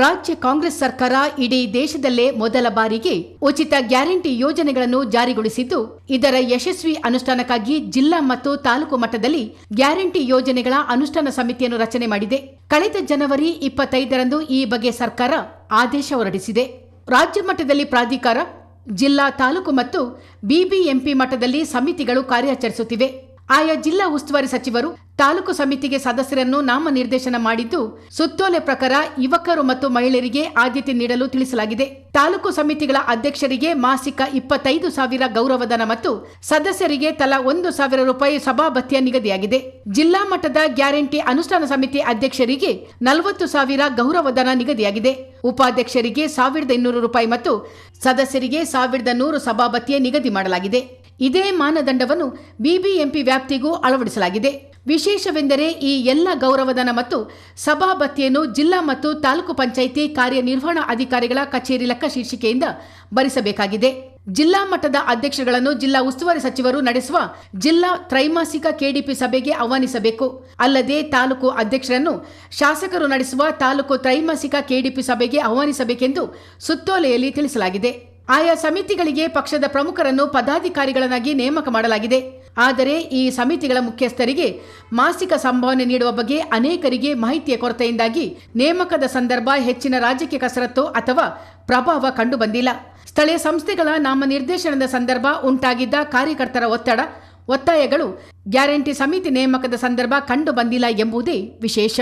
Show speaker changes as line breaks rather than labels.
ರಾಜ್ಯ ಕಾಂಗ್ರೆಸ್ ಸರ್ಕಾರ ಇಡೀ ದೇಶದಲ್ಲೇ ಮೊದಲ ಬಾರಿಗೆ ಉಚಿತ ಗ್ಯಾರಂಟಿ ಯೋಜನೆಗಳನ್ನು ಜಾರಿಗೊಳಿಸಿದ್ದು, ಇದರ ಯಶಸ್ವಿ ಅನುಷ್ಠಾನಕ್ಕಾಗಿ ಜಿಲ್ಲಾ ಮತ್ತು ತಾಲೂಕು ಮಟ್ಟದಲ್ಲಿ ಗ್ಯಾರಂಟಿ ಯೋಜನೆಗಳ ಅನುಷ್ಠಾನ ಸಮಿತಿಯನ್ನು ರಚನೆ ಮಾಡಿದೆ. ಕಳೆದ ಜನವರಿ ಇಪ್ಪತ್ತೈದರಂದು ಈ ಬಗ್ಗೆ ಸರ್ಕಾರ ಆದೇಶ ಹೊರಡಿಸಿದೆ. ರಾಜ್ಯ ಮಟ್ಟದಲ್ಲಿ ಪ್ರಾಧಿಕಾರ, ಜಿಲ್ಲಾ, ತಾಲೂಕು ಮತ್ತು ಬಿಬಿಎಂಪಿ ಮಟ್ಟದಲ್ಲಿ ಸಮಿತಿಗಳು ಕಾರ್ಯಾಚರಿಸುತ್ತಿವೆ. ಆಯಾ ಜಿಲ್ಲಾ ಉಸ್ತುವಾರಿ ಸಚಿವರು ತಾಲೂಕು ಸಮಿತಿಗೆ ಸದಸ್ಯರನ್ನು ನಾಮನಿರ್ದೇಶನ ಮಾಡಿದ್ದು, ಸುತ್ತೋಲೆ ಪ್ರಕಾರ ಯುವಕರು ಮತ್ತು ಮಹಿಳೆಯರಿಗೆ ಆದ್ಯತೆ ನೀಡಲು ತಿಳಿಸಲಾಗಿದೆ. ತಾಲೂಕು ಸಮಿತಿಗಳ ಅಧ್ಯಕ್ಷರಿಗೆ ಮಾಸಿಕ ಇಪ್ಪತ್ತೈದು ಸಾವಿರ ಗೌರವಧನ ಮತ್ತು ಸದಸ್ಯರಿಗೆ ತಲಾ ಒಂದು ಸಾವಿರ ರೂಪಾಯಿ ಸಭಾಭತ್ಯ ನಿಗದಿಯಾಗಿದೆ. ಜಿಲ್ಲಾ ಮಟ್ಟದ ಗ್ಯಾರಂಟಿ ಅನುಷ್ಠಾನ ಸಮಿತಿ ಅಧ್ಯಕ್ಷರಿಗೆ ನಲವತ್ತು ಸಾವಿರ ಗೌರವಧನ ನಿಗದಿಯಾಗಿದೆ. ಉಪಾಧ್ಯಕ್ಷರಿಗೆ ಸಾವಿರದ ಇನ್ನೂರು ರೂಪಾಯಿ ಮತ್ತು ಸದಸ್ಯರಿಗೆ ಸಾವಿರದ ನೂರು ಸಭಾಭತ್ಯ ನಿಗದಿ ಮಾಡಲಾಗಿದೆ. ಇದೇ ಮಾನದಂಡವನ್ನು ಬಿಬಿಎಂಪಿ ವ್ಯಾಪ್ತಿಗೂ ಅಳವಡಿಸಲಾಗಿದೆ. ವಿಶೇಷವೆಂದರೆ ಈ ಎಲ್ಲ ಗೌರವಧನ ಮತ್ತು ಸಭಾಭತ್ಯೆಯನ್ನು ಜಿಲ್ಲಾ ಮತ್ತು ತಾಲೂಕು ಪಂಚಾಯಿತಿ ಕಾರ್ಯನಿರ್ವಹಣಾ ಅಧಿಕಾರಿಗಳ ಕಚೇರಿ ಲೆಕ್ಕ ಶೀರ್ಷಿಕೆಯಿಂದ ಭರಿಸಬೇಕಾಗಿದೆ. ಜಿಲ್ಲಾ ಮಟ್ಟದ ಅಧ್ಯಕ್ಷಗಳನ್ನು ಜಿಲ್ಲಾ ಉಸ್ತುವಾರಿ ಸಚಿವರು ನಡೆಸುವ ಜಿಲ್ಲಾ ತ್ರೈಮಾಸಿಕ ಕೆಡಿಪಿ ಸಭೆಗೆ ಆಹ್ವಾನಿಸಬೇಕು. ಅಲ್ಲದೆ ತಾಲೂಕು ಅಧ್ಯಕ್ಷರನ್ನು ಶಾಸಕರು ನಡೆಸುವ ತಾಲೂಕು ತ್ರೈಮಾಸಿಕ ಕೆಡಿಪಿ ಸಭೆಗೆ ಆಹ್ವಾನಿಸಬೇಕೆಂದು ಸುತ್ತೋಲೆಯಲ್ಲಿ ತಿಳಿಸಲಾಗಿದೆ. ಆಯಾ ಸಮಿತಿಗಳಿಗೆ ಪಕ್ಷದ ಪ್ರಮುಖರನ್ನು ಪದಾಧಿಕಾರಿಗಳನ್ನಾಗಿ ನೇಮಕ ಮಾಡಲಾಗಿದೆ. ಆದರೆ ಈ ಸಮಿತಿಗಳ ಮುಖ್ಯಸ್ಥರಿಗೆ ಮಾಸಿಕ ಸಂಭಾವನೆ ನೀಡುವ ಬಗ್ಗೆ ಅನೇಕರಿಗೆ ಮಾಹಿತಿಯ ಕೊರತೆಯಿಂದಾಗಿ ನೇಮಕದ ಸಂದರ್ಭ ಹೆಚ್ಚಿನ ರಾಜಕೀಯ ಕಸರತ್ತು ಅಥವಾ ಪ್ರಭಾವ ಕಂಡುಬಂದಿಲ್ಲ. ಸ್ಥಳೀಯ ಸಂಸ್ಥೆಗಳ ನಾಮ ನಿರ್ದೇಶನದ ಸಂದರ್ಭ ಉಂಟಾಗಿದ್ದ ಕಾರ್ಯಕರ್ತರ ಒತ್ತಡ, ಒತ್ತಾಯಗಳು ಗ್ಯಾರಂಟಿ ಸಮಿತಿ ನೇಮಕದ ಸಂದರ್ಭ ಕಂಡು ಬಂದಿಲ್ಲ ಎಂಬುದೇ ವಿಶೇಷ.